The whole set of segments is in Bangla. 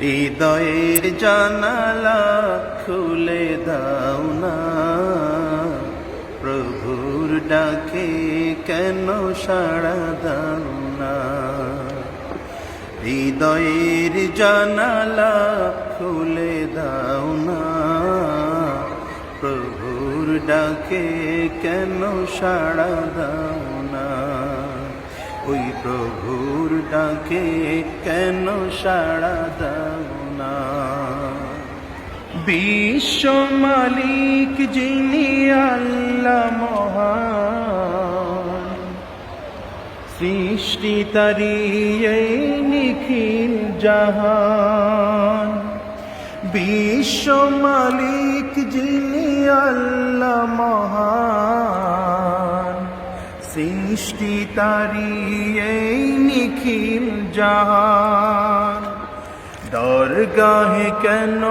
হৃদয়ের জানালা খুলে দাও না। প্রভুর ডাকে কেন সাড়া দাও না? হৃদয়ের জানালা খুলে দাও না। প্রভুর ডাকে কেন সাড়া দাও ওই প্রভুর ডাকে কেন সাড়া দাও না? বিশ্ব মালিক যিনি আল্লাহ মহান, সৃষ্টি তারি এই নিখিল জাহান। বিশ্ব মালিক যিনি আল্লাহ মহান সৃষ্টি তারি এই নিখিল জাহান। দরগাহে কেন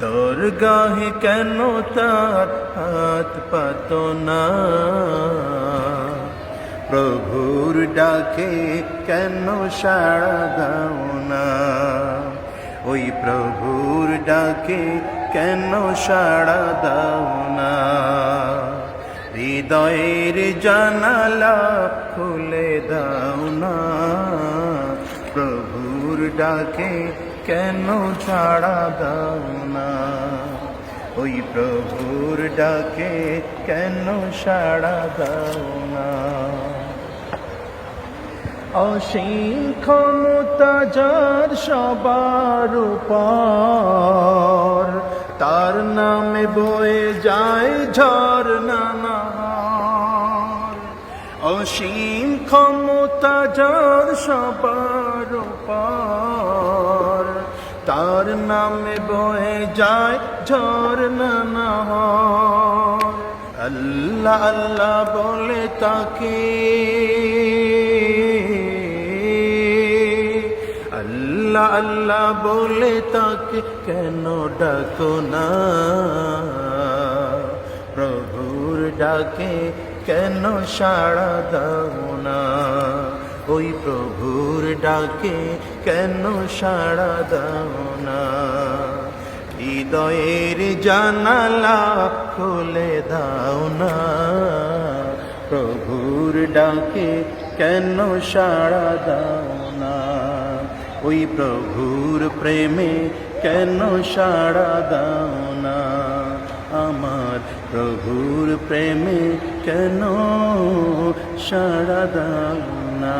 দরগাহে কেন তার হাত পাত না? প্রভুর ডাকে কেন সাড়া দাও না? ওই প্রভুর ডাকে কেন সাড়া দাও না? হৃদয়ের জানালা খুলে দাও না? প্রভুর ডাকে কেন ছাড়া দাও না? ওই প্রভুর ডাকে কেন সাড়া দাও না? অসীম ক্ষমতা যার সবার উপর তার নামে বয়ে যায় ঝর্ণা। অসীম ক্ষমতা যার সবার উপর তার নামে বয়ে যায় ঝর্ণা। আল্লাহ আল্লাহ বলে তাকে আল্লাহ আল্লাহ বলে তাকে কেন ডাকো না? প্রভুর ডাকে কেন সাড়া দাও না? ওই প্রভুর ডাকে কেন সাড়া দাও না? হৃদয়ের জানালা খুলে দাও না? প্রভুর ডাকে কেন সাড়া দাও ওই প্রভুর প্রেমে কেন সাড়া দাও না? আমার প্রভুর প্রেমে কেন সাড়া দাও না?